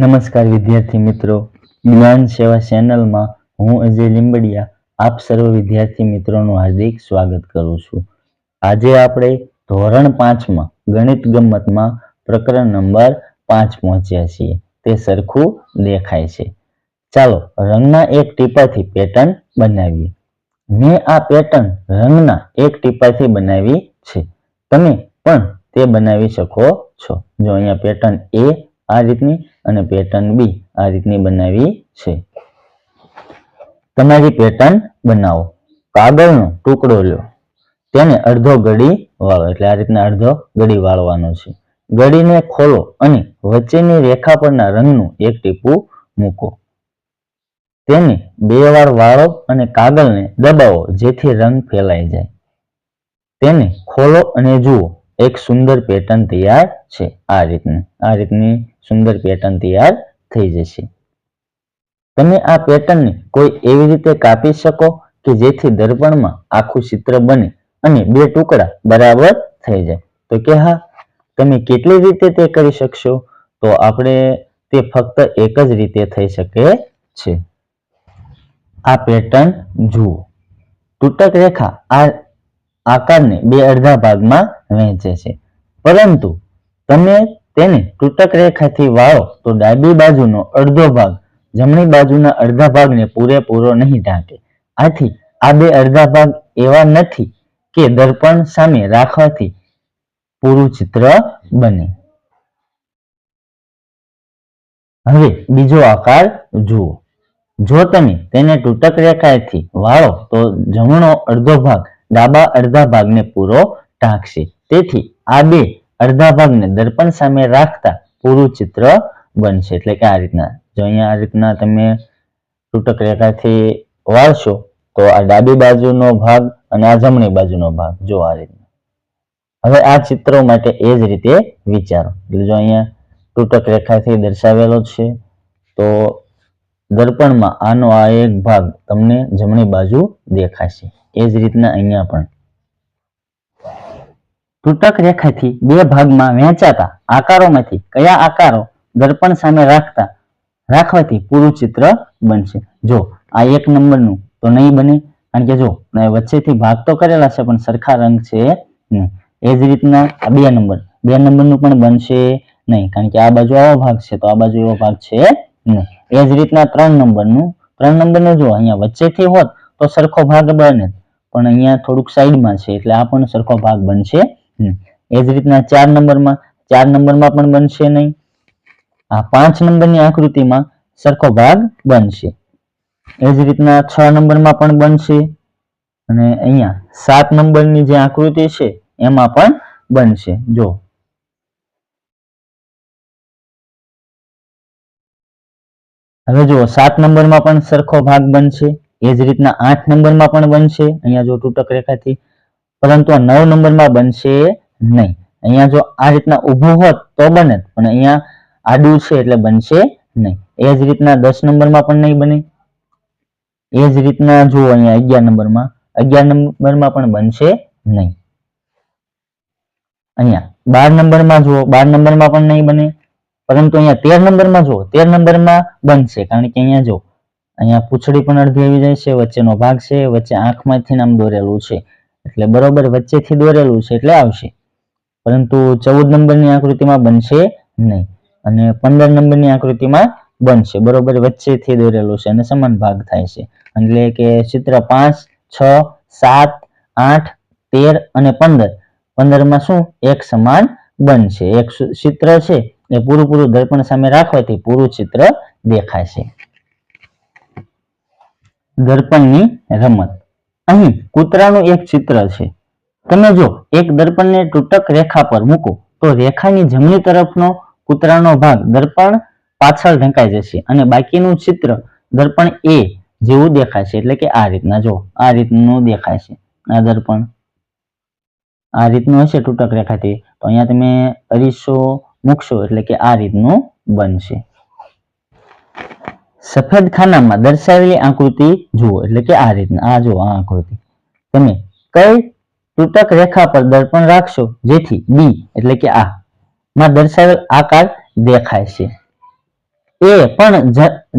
નમસ્કાર વિદ્યાર્થી મિત્રો. જ્ઞાન સેવા ચેનલમાં હું અજય લીંબડિયા, આપ સર્વ વિદ્યાર્થી મિત્રોનું હાર્દિક સ્વાગત કરું છું. આજે આપણે ધોરણ પાંચમાં ગણિત ગમતમાં પ્રકરણ નંબર પાંચ પહોંચ્યા છીએ. તે સરખું દેખાય છે. ચાલો, રંગના એક ટીપાથી પેટર્ન બનાવીએ. મેં આ પેટર્ન રંગના એક ટીપાથી બનાવી છે. તમે પણ તે બનાવી શકો છો. જો અહીંયા પેટર્ન એ આ રીતની અને પેટર્ન બી આ રીતની બનાવી છે. તમારી પેટર્ન બનાવો. કાગળનો ટુકડો લો. તેને અડધો ગળી વાળો, એટલે આ રીતના અડધો ગળી વાળવાનો છે. ગળીને ખોલો અને વચ્ચેની રેખા પરના રંગનું એક ટીપું મૂકો. તેને બે વાર વાળો અને કાગળને દબાવો, જેથી રંગ ફેલાઈ જાય. તેને ખોલો અને જુઓ. એક સુંદર પેટર્ન તૈયાર છે. આ રીતની આ રીતની સુંદર પેટર્ન તૈયાર થઈ જશે. તમે આ પેટર્નને કોઈ એવી રીતે કાપી શકો કે જેથી દર્પણમાં આખું ચિત્ર બને અને બે ટુકડા બરાબર થઈ જાય? તો કે હા, તમે કેટલી રીતે તે કરી શકશો? તો આપણે તે ફક્ત એક જ રીતે થઈ શકે છે. આ પેટર્ન જુઓ. તૂટક રેખા આ આકારને બે અડધા ભાગમાં વહેંચે છે. પરંતુ તમે તેને તૂટક રેખાથી વાળો તો ડાબી બાજુનો અડધો ભાગ જમણી બાજુના અડધા ભાગને પૂરેપૂરો નહીં ઢાંકે. આથી આ બે અડધા ભાગ એવા નથી કે દર્પણ સામે રાખવાથી પૂરું ચિત્ર બને. હવે બીજો આકાર જુઓ. જો તમે તેને તૂટક રેખાથી વાળો તો જમણો અડધો ભાગ ડાબા અડધા ભાગને પૂરો ઢાંકશે. તેથી આ બે અડધા ભાગને દર્પણ સામે રાખતા પૂરું ચિત્ર બનશે. એટલે કે આ રીતના. જો અહીંયા આ રીતના તમે તૂટક રેખાથી વાળશો, તો આ ડાબી બાજુનો ભાગ અને આ જમણી બાજુનો ભાગ. જો આ રીતના. હવે આ ચિત્રો માટે એ જ રીતે વિચારો. એટલે જો અહીંયા તૂટક રેખાથી દર્શાવેલો છે, તો દર્પણમાં આનો આ એક ભાગ તમને જમણી બાજુ દેખાશે. એ જ રીતના અહીંયા પણ. તૂટક રેખાથી બે ભાગમાં વહેંચાતા આકારોમાંથી કયા આકારો દર્પણ સામે રાખતા રાખવાથી પૂરું ચિત્ર બનશે. જો આ એક નંબરનું તો નહીં બને, કારણ કે જો વચ્ચેથી ભાગ તો કરેલા છે, પણ સરખા રંગ છે નહીં. એ જ રીતના આ બે નંબર. બે નંબરનું પણ બનશે નહીં, કારણ કે આ બાજુ આવો ભાગ છે, તો આ બાજુ એવો ભાગ છે નહીં. એ જ રીતના ત્રણ નંબરનું ત્રણ નંબરનું જો અહીંયા વચ્ચેથી હોત તો સરખો ભાગ બને. પણ અહીંયા થોડુંક સાઈડમાં છે, એટલે આ પણ સરખો ભાગ બનશે. એ જ રીતના ચાર નંબરમાં ચાર નંબરમાં પણ બનશે નહીં. આ પાંચ નંબરની આકૃતિમાં સરખો ભાગ બનશે. એ જ રીતના છ નંબરમાં પણ બનશે. અને અહીંયા સાત નંબરની જે આકૃતિ છે, એમાં પણ બનશે. જો. હવે જુઓ, સાત નંબરમાં પણ સરખો ભાગ બનશે. એ જ રીતના આઠ નંબરમાં પણ બનશે. અહીંયા જો તૂટક રેખાથી, પરંતુ આ નવ નંબરમાં બનશે નહીં. અહીંયા જો આ રીતના ઊભું હોત તો બને, પણ અહીંયા આડું છે એટલે બનશે નહીં. એ જ રીતના દસ નંબરમાં પણ નહીં બને. એ જ રીતના જુઓ અહીંયા અગિયાર નંબરમાં. અગિયાર નંબરમાં પણ બનશે નહીં. અહીંયા બાર નંબરમાં જુઓ, બાર નંબરમાં પણ નહીં બને. પરંતુ અહીંયા તેર નંબરમાં જુઓ, તેર નંબરમાં બનશે. કારણ કે અહીંયા જો અહીંયા પૂંછડી પણ અડધી આવી જાય છે, વચ્ચેનો ભાગ છે, વચ્ચે આંખમાંથી નામ દોરેલું છે. એટલે બરોબર વચ્ચેથી દોરેલું છે એટલે આવશે. પરંતુ ચૌદ નંબરની આકૃતિમાં બનશે નહીં અને પંદર નંબરની આકૃતિમાં બનશે. બરોબર વચ્ચેથી દોરેલું છે અને સમાન ભાગ થાય છે. એટલે કે ચિત્ર પાંચ, છ, સાત, આઠ, તેર અને પંદર. પંદરમાં શું? એક સમાન બનશે. એક ચિત્ર છે. એ પૂરું પૂરું દર્પણ સામે રાખવાથી પૂરું ચિત્ર દેખાશે. દર્પણની રમત. અહીં કૂતરાનું એક ચિત્ર છે. તમે જો એક દર્પણને તૂટક રેખા પર મૂકો, તો રેખાની જમણી તરફનો કૂતરાનો ભાગ દર્પણ પાછળ ઢંકાઈ જશે અને બાકીનું ચિત્ર દર્પણ એ જેવું દેખાશે. એટલે કે આ રીતના, જો આ રીતનું દેખાય છે. આ દર્પણ આ રીતનું હશે તૂટક રેખાથી, તો અહીંયા તમે અરીસો મૂકશો એટલે કે આ રીતનું બનશે. સફેદ ખાનામાં દર્શાવેલી આકૃતિ જુઓ, એટલે કે આ રીતના, આ જુઓ, આ આકૃતિ. તમે કઈ તૂટક રેખા પર દર્પણ રાખશો, જેથી બી એટલે કે આ, માં દર્શાવેલ આકાર દેખાય છે. એ પણ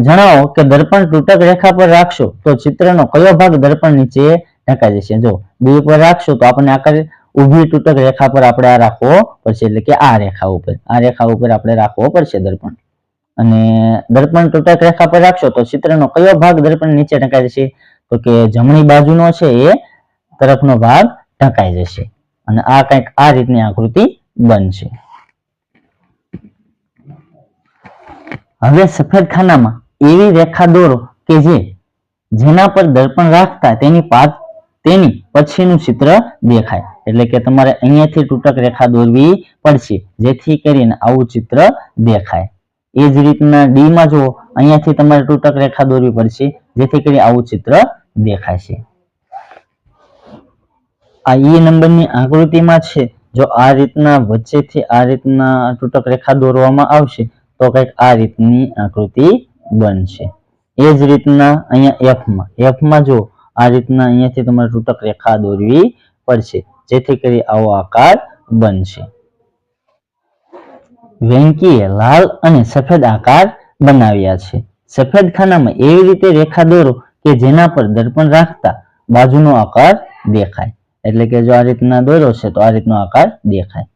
જણાવો કે દર્પણ તૂટક રેખા પર રાખશો, તો ચિત્રનો કયો ભાગ દર્પણ નીચે ઢંકાઈ જશે? જો બી પર રાખશો, તો આપણને આકાર ઊભી તૂટક રેખા પર આપણે આ રાખવો પડશે, એટલે કે આ રેખા ઉપર. આ રેખા ઉપર આપણે રાખવો પડશે દર્પણ. અને દર્પણ તૂટક રેખા પર રાખશો તો ચિત્રનો કયો ભાગ દર્પણ નીચે ઢંકાઈ જશે? તો કે જમણી બાજુનો છે એ તરફનો ભાગ ઢંકાઈ જશે. અને આ કંઈક આ રીતની આકૃતિ બનશે. હવે સફેદ ખાનામાં એવી રેખા દોરો કે જે જેના પર દર્પણ રાખતા તેની પાત તેની પછીનું ચિત્ર દેખાય. એટલે કે તમારે અહીંયાથી તૂટક રેખા દોરવી પડશે, જેથી કરીને આવું ચિત્ર દેખાય. એ જ રીતના ડી માં જુઓ, અહીંયાથી તમારે તૂટક રેખા દોરવી પડશે, જેથી કરી આવું ચિત્ર દેખાશે. આ ઈ નંબરની આકૃતિમાં છે, જો આ રીતના વચ્ચેથી આ રીતના તૂટક રેખા દોરવામાં આવશે, તો કંઈક આ રીતની આકૃતિ બનશે. એ જ રીતના અહીંયા એફમાં એફમાં જો આ રીતના અહીંયાથી તમારે તૂટક રેખા દોરવી પડશે, જેથી કરી આવો આકાર બનશે. વેંકીએ લાલ અને સફેદ આકાર બનાવ્યા છે. સફેદ ખાનામાં એવી રીતે રેખા દોરો કે જેના પર દર્પણ રાખતા બાજુનો આકાર દેખાય. એટલે કે જો આ રીતના દોરો છે તો આ રીતનો આકાર દેખાય.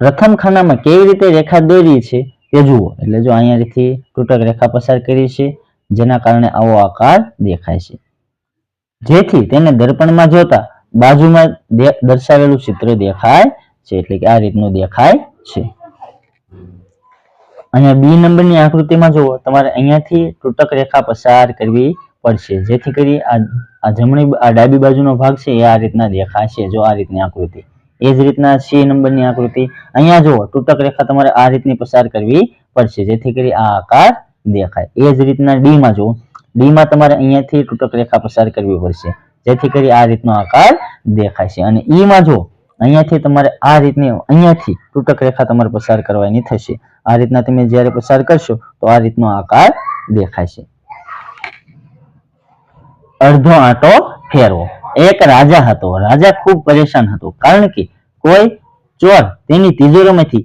પ્રથમ ખાનામાં કેવી રીતે રેખા દોરી છે તે જુઓ. એટલે જો અહીંયાથી તૂટક રેખા પસાર કરી છે જેના કારણે આવો આકાર દેખાય છે. જેથી તેને દર્પણમાં જોતા બાજુમાં દર્શાવેલું ચિત્ર દેખાય છે. એટલે કે આ રીતનું દેખાય છે. અહીંયા બી નંબરની આકૃતિમાં જુઓ, તમારે અહીંયાથી તૂટક રેખા પસાર કરવી પડશે. જેથી કરી આ જમણી આ ડાબી બાજુનો ભાગ છે એ આ રીતના દેખાશે, જો આ રીતની આકૃતિ. એ જ રીતના સી નંબરની આકૃતિ. અહીંયા જુઓ, તૂટક રેખા તમારે આ રીતની પસાર કરવી પડશે, જેથી કરી આ આકાર દેખાય. એ જ રીતના ડીમાં જુઓ. ડીમાં તમારે અહીંયાથી તૂટક રેખા પસાર કરવી પડશે, જેથી કરી આ રીતનો આકાર દેખાય છે. અને ઈમાં માં જો અહીંયાથી તમારે આ રીતની, અહીંયાથી તૂટક રેખા તમારે પસાર કરવાની થશે. આ રીતના તમે જ્યારે પસાર કરશો, તો આ રીતનો આકાર દેખાય છે અડધો આંટો ફેરવો. એક રાજા હતો. રાજા ખૂબ પરેશાન હતો, કારણ કે કોઈ ચોર તેની તિજોરીમાંથી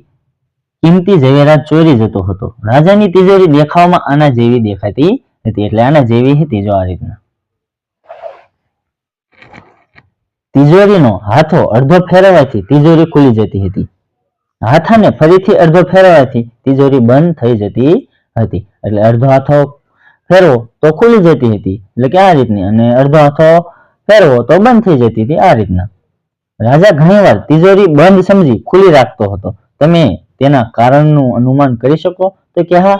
કિંમતી ઝવેરાત ચોરી જતો હતો. રાજાની તિજોરી દેખાવમાં આના જેવી દેખાતી હતી, એટલે આના જેવી હતી જો આ રીતના. તિજોરીનો હાથો અડધો ફેરવવાથી તિજોરી ખુલી જતી હતી. હાથાને ફરીથી અડધો ફેરવવાથી તિજોરી બંધ થઈ જતી હતી. એટલે અડધો હાથો ફેરવો તો ખુલી જતી હતી. એટલે કે આ રીતની અને અડધો હાથો ફેરવો તો બંધ થઈ જતી હતી આ રીતના. રાજા ઘણીવાર તિજોરી બંધ સમજી ખુલ્લી રાખતો હતો. તમે તેના કારણનું અનુમાન કરી શકો તો કે હા,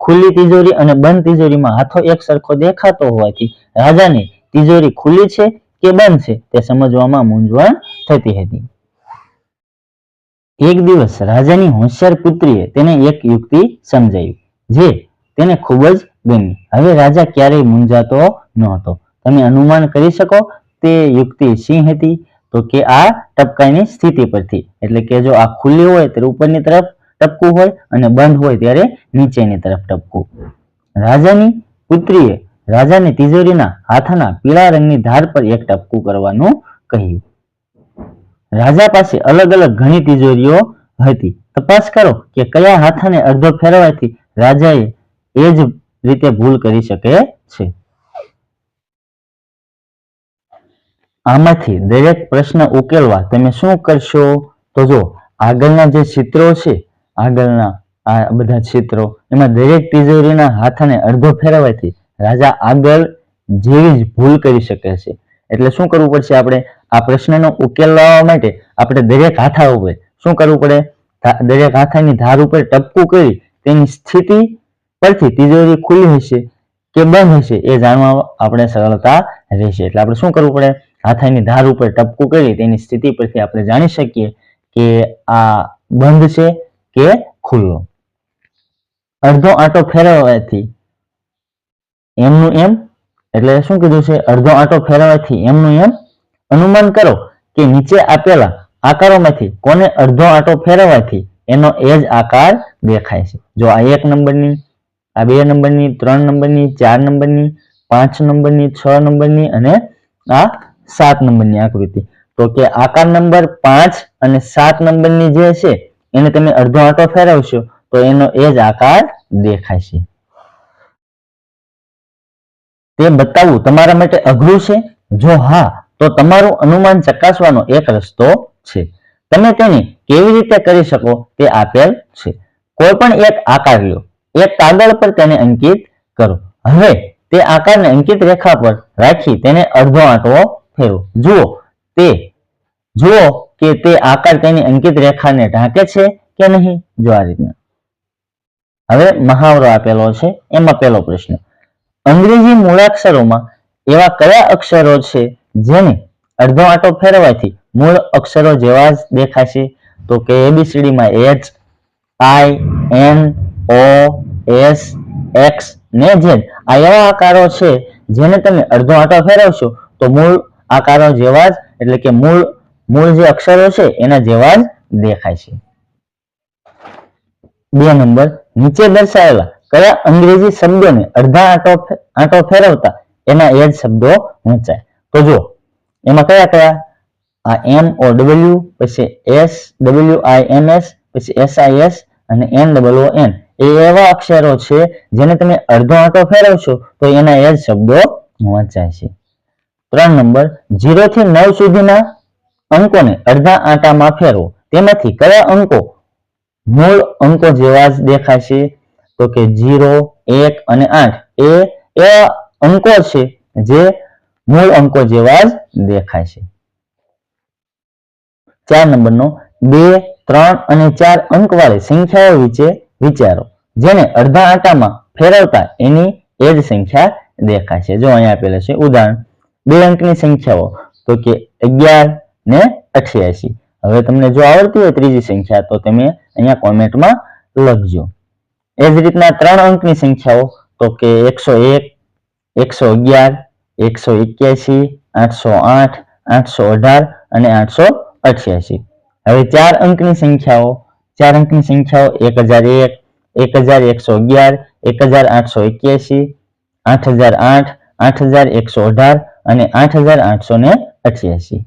ખુલ્લી તિજોરી અને બંધ તિજોરીમાં હાથો એક સરખો દેખાતો હોવાથી રાજાની તિજોરી ખુલ્લી છે કે બનશે તે સમજવામાં મૂંઝવણ થતી હતી. એક દિવસ રાજાની હોશિયાર પુત્રીએ તેને એક યુક્તિ સમજાવી, જે તેને ખૂબ જ ગમી. હવે રાજા ક્યારેય મૂંઝાતો ન હતો. તમે અનુમાન કરી શકો તે યુક્તિ સિંહ હતી? તો કે આ ટપકાઈની સ્થિતિ પરથી. એટલે કે જો આ ખુલ્લી હોય ત્યારે ઉપરની તરફ ટપકું હોય અને બંધ હોય ત્યારે નીચેની તરફ ટપકું. રાજાની પુત્રીએ રાજાની તિજોરીના હાથના પીળા રંગની ધાર પર એક ટપકું કરવાનું કહ્યું. રાજા પાસે અલગ અલગ ઘણી તિજોરીઓ હતી. તપાસ કરો કે કયા હાથાને અડધો ફેરવાથી રાજાએ એ જ રીતે ભૂલ કરી શકે છે. આમાંથી દરેક પ્રશ્ન ઉકેલવા તમે શું કરશો? તો જો આગળના જે ચિત્રો છે, આગળના આ બધા ચિત્રો એમાં દરેક તિજોરીના હાથને અડધો ફેરવવાથી રાજા આગળ જેવી જ ભૂલ કરી શકે છે. એટલે શું કરવું પડશે આપણે? આ પ્રશ્નનો ઉકેલ લાવવા માટે આપણે દરેક હાથા ઉપર શું કરવું પડે? દરેક હાથાની ધાર ઉપર ટપકું કરી તેની સ્થિતિ પરથી તિજોરી ખુલ્લી હશે કે બંધ હશે એ જાણવા આપણે સરળતા રહેશે. એટલે આપણે શું કરવું પડે? હાથાની ધાર ઉપર ટપકું કરી તેની સ્થિતિ પરથી આપણે જાણી શકીએ કે આ બંધ છે કે ખુલ્લો. અડધો આંટો ફેરવવાથી એમનું એમ, એટલે શું કીધું છે? અડધો આંટો ફેરવવાથી એમનું એમ અનુમાન કરો કે નીચે આપેલા આકારોમાંથી કોને અડધો આંટો ફેરવવાથી એનો એ જ આકાર દેખાય છે. જો આ એક નંબરની, આ બે નંબરની, ત્રણ નંબરની, ચાર નંબરની, પાંચ નંબરની, છ નંબરની અને આ સાત નંબરની આકૃતિ. તો કે આકાર નંબર પાંચ અને સાત નંબરની જે છે, એને તમે અડધો આંટો ફેરવશો, તો એનો એ જ આકાર દેખાય છે. તે બતાવવું તમારા માટે અઘરું છે? જો હા, તો તમારું અનુમાન ચકાસવાનો એક રસ્તો છે. તમે તેને કેવી રીતે કરી શકો તે આપેલ છે. કોઈ પણ એક આકાર લો. એક કાગળ પર તેને અંકિત કરો. હવે, તે આકારને અંકિત રેખા પર રાખી તેને અડધો આંટો ફેરવો. જુઓ, તે, જુઓ કે તે આકાર તેની અંકિત રેખાને ઢાંકે છે કે નહીં? જો આ રીતના. હવે મહાવરો આપેલો છે. એમાં પહેલો પ્રશ્ન. અંગ્રેજી મૂળાક્ષરોમાં એવા કયા અક્ષરો છે જેને અડધો આંટો ફેરવવાથી મૂળ અક્ષરો જેવા જ દેખાશે? તો કે એબીસીડીમાં H, I, N, O, S, X ને ઝેડ. આ એવા આકારો છે જેને તમે અડધો આંટો ફેરવશો તો મૂળ આકારો જેવા જ, એટલે કે મૂળ મૂળ જે અક્ષરો છે એના જેવા જ દેખાય છે. બે નંબર નીચે દર્શાવેલા કયા અંગ્રેજી શબ્દોને અડધા આંટો આંટો ફેરવતા એના એ જ શબ્દો વંચાય તો જો એમાં કયા કયા? આ એમ ઓ ડબલ્યુ પછી S W I M S પછી એસ આઈ એસ અને એન ડબલ ઓ એન એ એવા અક્ષરો છે જેને તમે અડધો આંટો ફેરવશો તો એના એ જ શબ્દો વંચાય છે. ત્રણ નંબર જીરો થી નવ સુધીના અંકોને અડધા આંટામાં ફેરવો. તેમાંથી કયા અંકો? મૂળ અંકો જેવા જ દેખાશે. તો કે જીરો, એક અને આઠ. એ એ અંકો છે જે મૂળ અંકો જેવા જ દેખાય છે. ચાર નંબરનો બે, ત્રણ અને ચાર અંક વાળી સંખ્યાઓ વિશે વિચારો. જેને અડધા આંટામાં ફેરવતા એની એ જ સંખ્યા દેખાય છે. જો અહીંયા આપેલા છે ઉદાહરણ, બે અંકની સંખ્યાઓ, તો કે અગિયાર ને અઠ્યાસી. હવે તમને જો આવડતી હોય ત્રીજી સંખ્યા, તો તમે અહીંયા કોમેન્ટમાં લખજો. એ જ રીતના ત્રણ અંકની સંખ્યાઓ, તો કે એકસો એક, એકસો અગિયાર, એકસો એક્યાસી, આઠસો આઠ, આઠસો અઢાર અને આઠસો અઠ્યાસી. હવે ચાર અંકની સંખ્યાઓ, ચાર અંકની સંખ્યાઓ, એક હજાર એક એક હજાર એકસો અગિયાર, એક હજાર આઠસો એક્યાસી, આઠ હજાર આઠ આઠ હજાર એકસો અઢાર અને આઠ હજાર આઠસો ને અઠ્યાસી.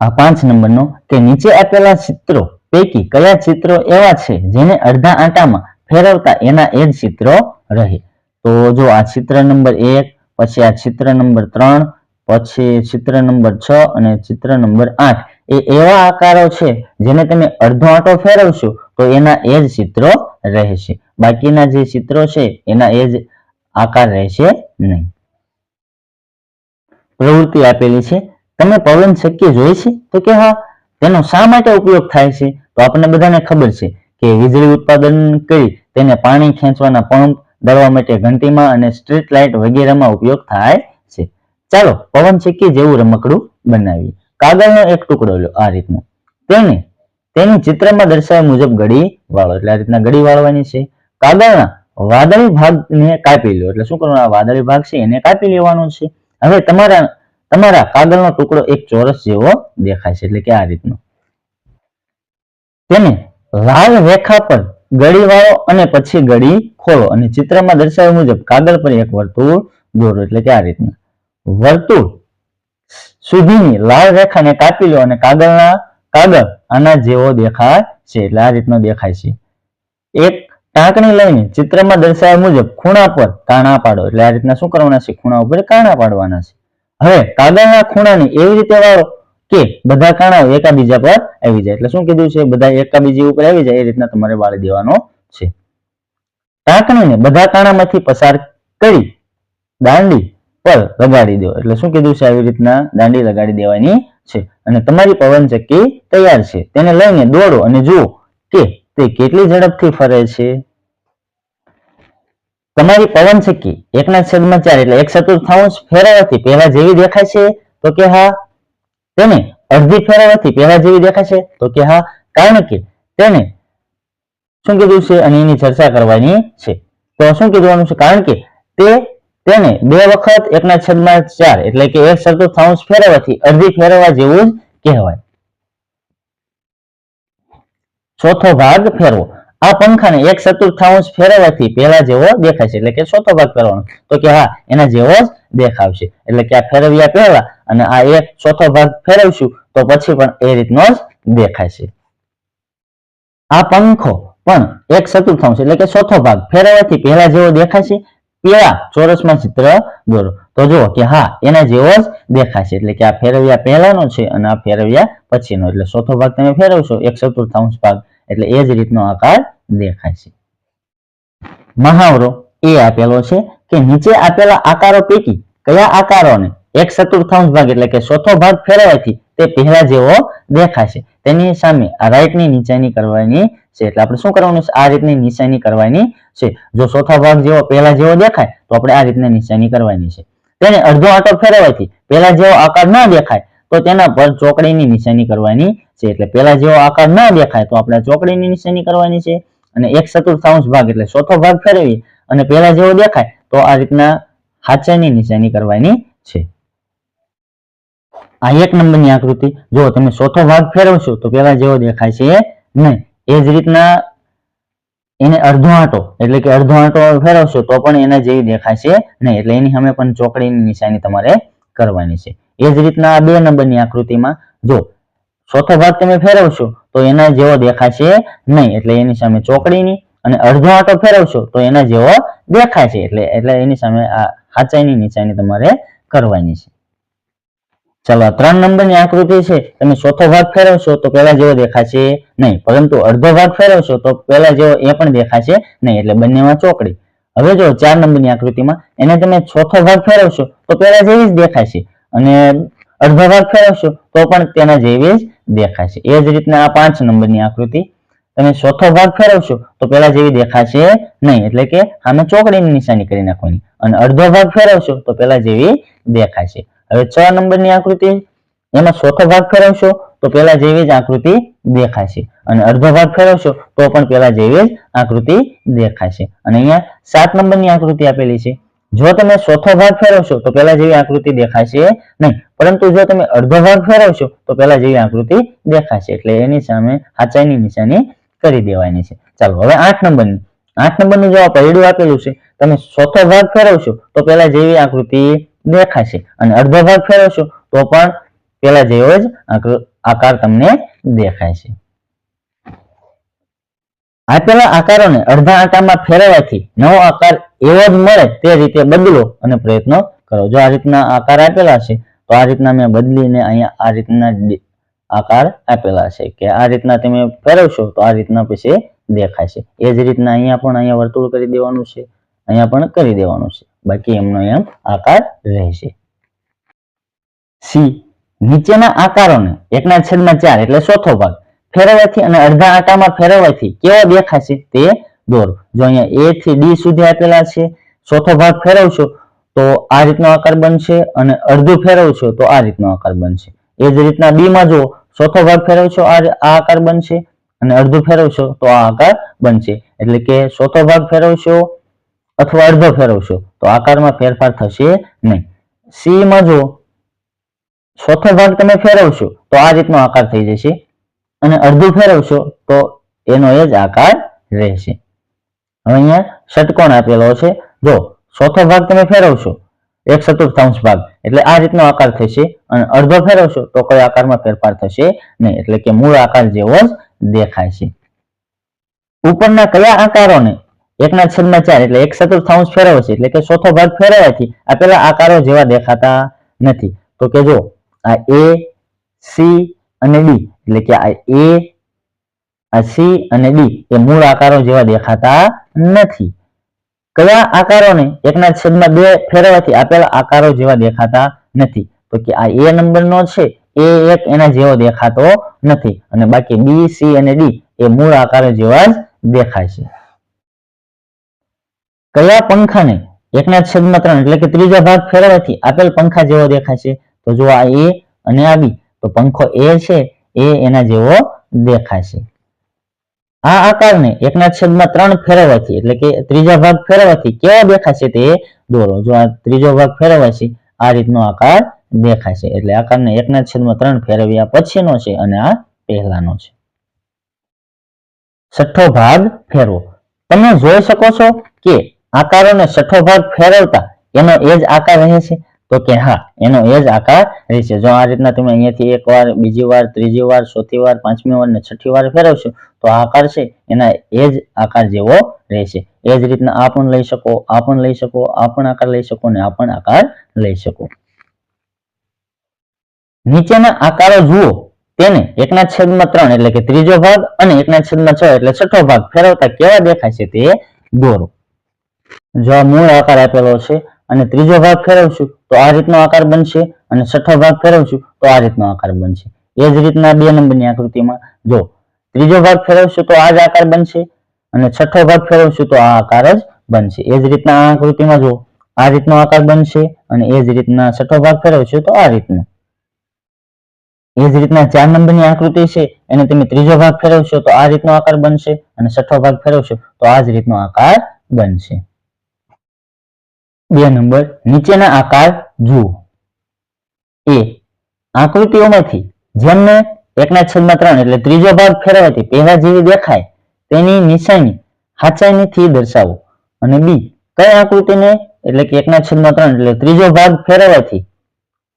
આ પાંચ નંબરનો કે નીચે આપેલા ચિત્રો પૈકી કયા ચિત્રો એવા છે જેને અડધા આંટામાં ફેરવતા એના એ જ ચિત્રો રહે? તો જો આ ચિત્ર નંબર એક, પછી આ ચિત્ર નંબર ત્રણ, પછી ચિત્ર નંબર છ અને ચિત્ર નંબર આઠ, એ એવા આકારો છે જેને તમે અડધો આંટો ફેરવશો તો એના એ જ ચિત્રો રહેશે. બાકીના જે ચિત્રો છે એના એ જ આકાર રહેશે નહીં. પ્રવૃત્તિ આપેલી છે. તમે પવન શક્ય જોઈ છે? તો કે હા, તેનો શા માટે ઉપયોગ થાય છે? તો આપણને બધાને ખબર છે કે વીજળી ઉત્પાદન કરી તેને પાણી ખેંચવાના પંપ, દળવા માટે ઘંટીમાં અને સ્ટ્રીટ લાઇટ વગેરેમાં ઉપયોગ થાય છે. ચાલો, પવન ચક્કી જેવું રમકડું બનાવીએ. કાગળનો એક ટુકડો લો આ રીતનો. તેને, તેની ચિત્રમાં દર્શાવ્યા મુજબ ગળી વાળો. એટલે આ રીતના ગળી વાળવાની છે. કાગળના વાદળી ભાગને કાપી લો. એટલે શું કરવાનું? આ વાદળી ભાગ છે, એને કાપી લેવાનો છે. હવે તમારા તમારા કાગળનો ટુકડો એક ચોરસ જેવો દેખાય છે. એટલે કે આ રીતનો. તેને લાલ રેખા પર ગળી વાળો અને પછી ગળી ખોલો. અને ચિત્રમાં દર્શાવ્યા મુજબ કાગળ પર એક વર્તુળ દોરો. એટલે કે આ રીતના. વર્તુળ સુધીની લાલ રેખાને કાપી લો અને કાગળના કાગળ આના જેવો દેખાય છે. એટલે આ રીતનો દેખાય છે. એક ટાંકણી લઈને ચિત્રમાં દર્શાવ્યા મુજબ ખૂણા પર કાણા પાડો. એટલે આ રીતના શું કરવાના છે? ખૂણા ઉપર કાણા પાડવાના છે. હવે કાગળના ખૂણાને એવી રીતે વાળો કે બધા કાણાઓ એકાબીજા પર આવી જાય. એટલે શું કીધું છે? બધા એકાબીજી ઉપર આવી જાય, એ રીતના તમારે વાળી દેવાનો છે. ટાંકણીને બધા કાણામાંથી પસાર કરી દાંડી પર લગાડી દો. એટલે શું કીધું છે? આવી રીતના દાંડી લગાડી દેવાની છે. અને તમારી પવનચક્કી તૈયાર છે. તેને લઈને દોડો અને જુઓ કે તે કેટલી ઝડપથી ફરે છે. તમારી પવનચક્કી એકના છેદમાં ચાર એટલે એક ચતુર્થાંશ ફેરવવાથી પહેલા જેવી દેખાય છે? તો કે હા તેને અડધી ફેરવવાથી પહેલા જેવી દેખાશે? તો કે હા, કારણ કે તેને શું કીધું છે? અને એની ચર્ચા કરવાની છે. તો શું કીધું છે? કારણ કે તે તેને બે વખત, એકના છેદમાં ચાર, એટલે કે એક ચતુર્થાંશ ફેરવવાથી અડધી ફેરવવા જેવું જ કહેવાય. ચોથો ભાગ ફેરવો. આ પંખાને એક ચતુર્થાંશ ફેરવવાથી પહેલા જેવો દેખાય છે. એટલે કે ચોથો ભાગ ફેરવાનો તો કે હા, એના જેવો જ દેખાવશે. એટલે કે આ ફેરવ્યા પહેલા અને આ એક ચોથો ભાગ ફેરવશું, તો પછી પણ એ રીતનો જ દેખાય છે. આ પંખો પણ એક ચતુર્થાંશ, એટલે કે ચોથો ભાગ ફેરવવાથી પહેલા જેવો દેખાય છે પીળા ચોરસમાં ચિત્ર દોરો. તો જુઓ કે હા, એના જેવો જ દેખાશે એટલે કે આ ફેરવ્યા પહેલાનો છે અને આ ફેરવ્યા પછીનો. એટલે ચોથો ભાગ તમે ફેરવશો, એક ચતુર્થાંશ ભાગ એટલે એ જ રીતનો આકાર દેખાય છે. મહાવરો એ આપેલો છે કે નીચે આપેલા આકારો પૈકી કયા આકારોને એક ચતુર્થાંશ ભાગ એટલે કે ચોથો ભાગ ફેરવવાથી તે પહેલા જેવો દેખાશે તેની સામે આ right ની નિશાની કરવાની છે. એટલે આપણે શું કરવાનું છે? આ રીતની નિશાની કરવાની છે. જો ચોથા ભાગ જેવો પહેલા જેવો દેખાય તો આપણે આ રીતની નિશાની કરવાની છે. તેને અડધો આંટો ફેરવવાથી પહેલા જેવો આકાર ન દેખાય તો તેના પર ચોકડીની નિશાની કરવાની છે. એટલે પહેલા જેવો આકાર ન દેખાય તો આપણે ચોકડીની નિશાની કરવાની છે અને એક ચતુર્થાંશ ભાગ એટલે ચોથો ભાગ ફેરવી અને પહેલા જેવો દેખાય તો આ રીતના હાચાની નિશાની કરવાની છે. આ એક નંબરની આકૃતિ. જો તમે ચોથો ભાગ ફેરવશો તો પહેલા જેવો દેખાય છે નહીં. એ જ રીતના એને અડધો આંટો, એટલે કે અડધો આંટો ફેરવશો તો પણ એના જેવી દેખાશે નહીં. એટલે એની સામે પણ ચોકડીની નિશાની તમારે કરવાની છે. એ જ રીતના આ બે નંબરની આકૃતિમાં જો ચોથો ભાગ તમે ફેરવશો તો એના જેવો દેખાશે નહીં. એટલે એની સામે ચોકડીની અને અડધો આંટો ફેરવશો તો એના જેવો દેખાશે. એટલે એટલે એની સામે આ હાચાઈની નિશાની તમારે કરવાની છે. ચાલો ત્રણ નંબરની આકૃતિ છે. તમે ચોથો ભાગ ફેરવશો તો પહેલા જેવો દેખાશે નહીં. પરંતુ અડધો ભાગ ફેરવશો તો પહેલા જેવો એ પણ દેખાશે નહીં. એટલે બંનેમાં ચોકડી. હવે જો ચાર નંબરની આકૃતિમાં એને તમે ચોથો ભાગ ફેરવશો, તો પહેલા જેવી જ દેખાશે. અને અડધો ભાગ ફેરવશો, તો પણ તેના જેવી જ દેખાશે. એ જ રીતના આ પાંચ નંબરની આકૃતિ. તમે ચોથો ભાગ ફેરવશો, તો પહેલા જેવી દેખાશે નહીં. એટલે કે આમે ચોકડીની નિશાની કરી નાખવાની. અને અડધો ભાગ ફેરવશો, તો પહેલા જેવી દેખાશે. હવે છ નંબરની આકૃતિ, એમાં ચોથો ભાગ ફેરવશો તો પેલા જેવી જ આકૃતિ દેખાશે. અને અડધો ભાગ ફેરવશો, તો પણ પેલા જેવી જ આકૃતિ દેખાશે. અને અહીંયા સાત નંબરની આકૃતિ આપેલી છે. જો તમે ચોથો ભાગ ફેરવશો, તો પેલા જેવી આકૃતિ દેખાશે નહીં. પરંતુ જો તમે અડધો ભાગ ફેરવશો, તો પહેલા જેવી આકૃતિ દેખાશે. એટલે એની સામે હાચાઈની નિશાની કરી દેવાની છે. ચાલો, હવે આઠ નંબરની. આઠ નંબરનું જો આ પૈડું આપેલું છે, તમે ચોથો ભાગ ફેરવશો, તો પેલા જેવી આકૃતિ દેખાશે. અને અડધો ભાગ ફેરવશો, તો પણ પેલા જેવો જ આકાર તમને દેખાશે આપેલા આકારોને અડધા આંટામાં ફેરવવાથી નવો આકાર એવો જ મળે તે રીતે બદલો અને પ્રયત્નો કરો. જો આ રીતના આકાર આપેલા છે, તો આ રીતના મેં બદલીને અહીંયા આ રીતના આકાર આપેલા છે. કે આ રીતના તમે ફેરવશો, તો આ રીતના પછી દેખાશે એ જ રીતના અહીંયા પણ અહીંયા વર્તુળ કરી દેવાનું છે, અહીંયા પણ કરી દેવાનું છે. બાકી એમનો એમ આકાર રહેશે. સી. નીચેના આકારોને એકના છેદમાં ચાર એટલે ચોથો ભાગ. ફેરવવાથી અને અડધા આંટામાં ફેરવવાથી કેવો દેખાશે તે દોરો. જો અહીંયા એ થી ડી સુધી આપેલા છે, ચોથો ભાગ ફેરવશો તો આ રીતનો આકાર બનશે અને અડધું ફેરવશો તો આ રીતનો આકાર બનશે. એ જ રીતના બી માં જુઓ, ચોથો ભાગ ફેરવશો, આ આ આકાર બનશે અને અડધું ફેરવશો તો આ આકાર બનશે. એટલે કે ચોથો ભાગ ફેરવશો અથવા અડધો ફેરવશો તો આકારમાં ફેરફાર થશે નહીં. સી માં જો ચોથો ભાગ તમે ફેરવશો તો આ રીતનો આકાર થઈ જશે અને અડધું ફેરવશો તો એનો એ જ આકાર રહેશે. હવે અહીંયા ષટકોણ આપેલો છે. જો ચોથો ભાગ તમે ફેરવશો, એક ચતુર્થાંશ ભાગ, એટલે આ રીતનો આકાર થશે અને અડધો ફેરવશો તો કોઈ આકારમાં ફેરફાર થશે નહીં, એટલે કે મૂળ આકાર જેવો જ દેખાય છે ઉપરના કયા આકારોને એકના છેદમાં ચાર, એટલે એક ચતુર્થાંશ ફેરવશે, એટલે કે ચોથો ભાગ ફેરવવાથી આપેલા આકારો જેવા દેખાતા નથી. તો કે જો આ એ સી અને ડી એટલે કે આ એ આ સી અને ડી એ મૂળ આકારો જેવા દેખાતા નથી. કયા આકારોને એકના છેદમાં બે ફેરવવાથી આપેલા આકારો જેવા દેખાતા નથી? તો કે આ એ નંબરનો છે એ એક એના જેવો દેખાતો નથી. અને બાકી બી સી અને ડી એ મૂળ આકારો જેવા જ દેખાય છે. કયા પંખાને એકના છેદમાં ત્રણ એટલે કે ત્રીજો ભાગ ફેરવવાથી આપેલ પંખા જેવો દેખાશે તો જો આ એ અને આ બી, તો પંખો એ છે, એ એના જેવો દેખાશે. આ આકારને એકના છેદમાં ત્રણ ફેરવવાથી, એટલે કે ત્રીજા ભાગ ફેરવવાથી કેવો દેખાશે તે દોરો. જો આ ત્રીજો ભાગ ફેરવવાથી આ રીતનો આકાર દેખાશે. એટલે આકારને એકના છેદમાં ત્રણ ફેરવ્યા પછીનો છે અને આ પહેલાનો છે. છઠ્ઠો ભાગ ફેરવો. તમે જોઈ શકો છો કે આકારોને છઠ્ઠો ભાગ ફેરવતા એનો એ જ આકાર રહે છે. તો કે હા, એનો એ જ આકાર રહેશે જો આ રીતના તમે અહીંયાથી એક વાર, બીજી વાર, ત્રીજી વાર, ચોથી વાર, પાંચમી વાર ને છઠ્ઠી વાર ફેરવશો, તો આ આકાર છે, એના એ જ આકાર જેવો રહેશે એ જ રીતના આ પણ લઈ શકો, આ પણ લઈ શકો, આ પણ આકાર લઈ શકો ને આ પણ આકાર લઈ શકો. નીચેના આકારો જુઓ. તેને એકના છેદમાં ત્રણ એટલે કે ત્રીજો ભાગ અને એકના છેદમાં છ એટલે છઠ્ઠો ભાગ. ફેરવતા કેવા દેખાય છે તે દોરો. જો આ મૂળ આકાર આપેલો છે અને ત્રીજો ભાગ ફેરવશું તો આ રીતનો આકાર બનશે અને છઠ્ઠો ભાગ ફેરવશું તો આ રીતનો આકાર બનશે. એ જ રીતના બે નંબરની આકૃતિમાં જો ત્રીજો ભાગ ફેરવશું તો આ જ આકાર બનશે અને છઠ્ઠો ભાગ ફેરવશું તો આ આકાર જ બનશે. એ જ રીતના આ આકૃતિમાં જો આ રીતનો આકાર બનશે અને એ જ રીતના છઠ્ઠો ભાગ ફેરવશું તો આ રીતનો. એ જ રીતના ચાર નંબરની આકૃતિ છે એને તમે ત્રીજો ભાગ ફેરવશો તો આ રીતનો આકાર બનશે અને છઠ્ઠો ભાગ ફેરવશો તો આ જ રીતનો આકાર બનશે. બે નંબર, નીચેના આકાર જુઓ. એ, આકૃતિઓમાંથી જેમને એકના છેદમાં ત્રણ એટલે ત્રીજો ભાગ ફેરવવાથી પહેલા જેવી દેખાય, તેની નિશાની હાચાઈનીથી દર્શાવો. અને બી, કઈ આકૃતિને એટલે કે એકના છેદમાં ત્રણ એટલે ત્રીજો ભાગ ફેરવવાથી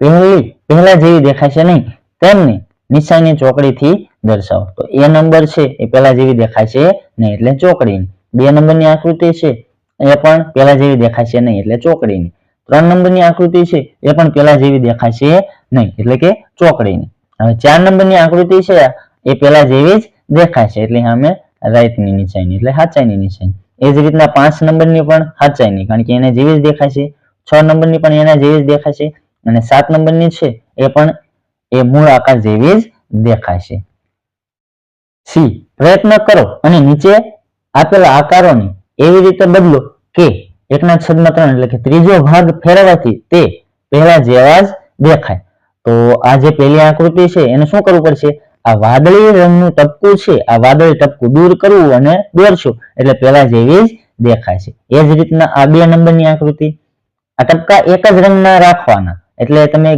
પહેલી, પહેલા જેવી દેખાશે નહીં, તેમને નિશાની ચોકડીથી દર્શાવો. તો એ નંબર છે, એ પહેલા જેવી દેખાશે નહીં એટલે ચોકડી. બે નંબરની આકૃતિ છે એ પણ પહેલા જેવી દેખાશે નહીં, એટલે ચોકડીની. ત્રણ નંબરની આકૃતિ છે, એ પણ પહેલા જેવી દેખાશે નહીં, એટલે કે ચોકડીની. હવે ચાર નંબરની આકૃતિ છે, એ પહેલા જેવી જ દેખાશે, એટલે સામે રાઈટની નિશાની, એટલે હાચાઈની નિશાની. એ જ રીતના પાંચ નંબરની પણ હાચાઈની, કારણ કે એને જેવી જ દેખાશે. છ નંબરની પણ એના જેવી જ દેખાશે. અને સાત નંબરની છે, એ પણ એ મૂળ આકાર જેવી જ દેખાશે. સી, પ્રયત્ન કરો, અને નીચે આપેલા આકારોને એવી રીતે બદલો કે એકના છેદમાં ત્રણ એટલે કે ત્રીજો ભાગ ફેરવવાથી તે પહેલા જેવા જ દેખાય. તો આ જે પહેલી આકૃતિ છે, એને શું કરવું પડશે? આ વાદળી રંગનું ટપકું છે, આ વાદળી ટપકું દૂર કરવું અને દોરશું. એટલે પહેલા જેવી જ દેખાય છે. એ જ રીતના આ બે નંબરની આકૃતિ. આ ટપકા એક જ રંગના રાખવાના. એટલે તમે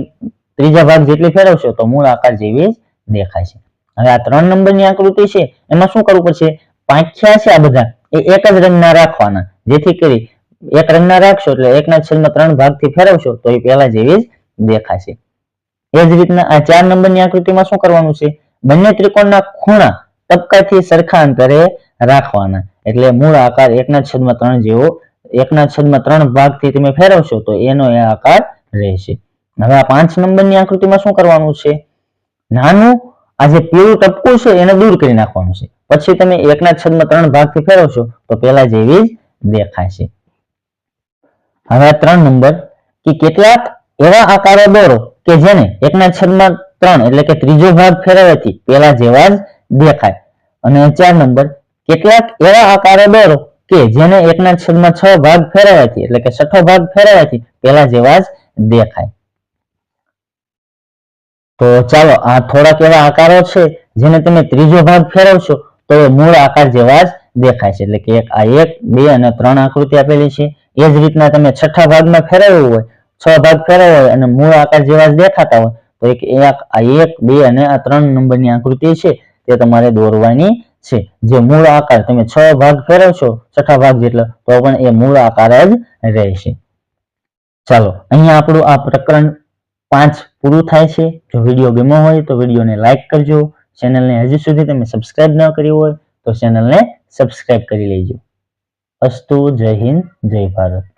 ત્રીજા ભાગ જેટલી ફેરવશો તો મૂળ આકાર જેવી જ દેખાય છે. હવે આ ત્રણ નંબરની આકૃતિ છે, એમાં શું કરવું પડશે? પાંખ્યા છે આ બધા. એ એક જ રંગના રાખવાના. જેથી કરી એક રંગના રાખશો એટલે એકના છેદમાં ત્રણ ભાગથી ફેરવશો તો એ પહેલા જેવી જ દેખાશે. એ જ રીતના આ ચાર નંબરની આકૃતિમાં શું કરવાનું છે? બંને ત્રિકોણના ખૂણા ટપકાથી સરખા અંતરે રાખવાના. એટલે મૂળ આકાર એકના છેદમાં ત્રણ જેવો, એકના છેદમાં ત્રણ ભાગથી તમે ફેરવશો તો એનો એ આકાર રહેશે. હવે આ પાંચ નંબરની આકૃતિમાં શું કરવાનું છે? નાનું આ જે પીળું ટપકું છે એને દૂર કરી નાખવાનું છે. પછી તમે એકના છેદમાં ત્રણ ભાગથી ફેરવશો તો પેલા જેવી જ દેખાશે. હવે ત્રણ નંબર, કે કેટલાક એવા આકારો દોરો કે જેને એકના છેદમાં ત્રણ એટલે કે ત્રીજો ભાગ ફેરવવાથી પેલા જેવા જ દેખાય. અને ચાર નંબર, કેટલાક એવા આકારો દોરો કે જેને એકના છેદમાં છ ભાગ ફેરવાથી એટલે કે છઠ્ઠો ભાગ ફેરવાથી પેલા જેવા જ દેખાય. તો ચાલો, આ થોડાક એવા આકારો છે જેને તમે ત્રીજો ભાગ ફેરવશો તો એ મૂળ આકાર જેવા જ દેખાય છે. એટલે કે એક આ એક, બે અને ત્રણ આકૃતિ આપેલી છે. એ જ રીતના તમે છઠ્ઠા ભાગમાં ફેરવ્યું હોય, છ ભાગ ફેરવ્યો હોય અને મૂળ આકાર જેવા જ દેખાતા હોય, તો એક આ એક, બે અને આ ત્રણ નંબરની આકૃતિ છે. તે તમારે દોરવાની છે. જે મૂળ આકાર તમે છ ભાગ ફેરવશો, છઠ્ઠા ભાગ જેટલો, તો પણ એ મૂળ આકાર જ રહેશે. ચાલો, અહીંયા આપણું આ પ્રકરણ પાંચ પૂરું થાય છે. જો વીડિયો ગમ્યો હોય તો વિડીયોને લાઈક કરજો. ચેનલને હજી સુધી તમે સબસ્ક્રાઇબ ન કરી હોય તો ચેનલને સબસ્ક્રાઇબ કરી લેજો. અસ્તુ જય હિન્દ, જય ભારત.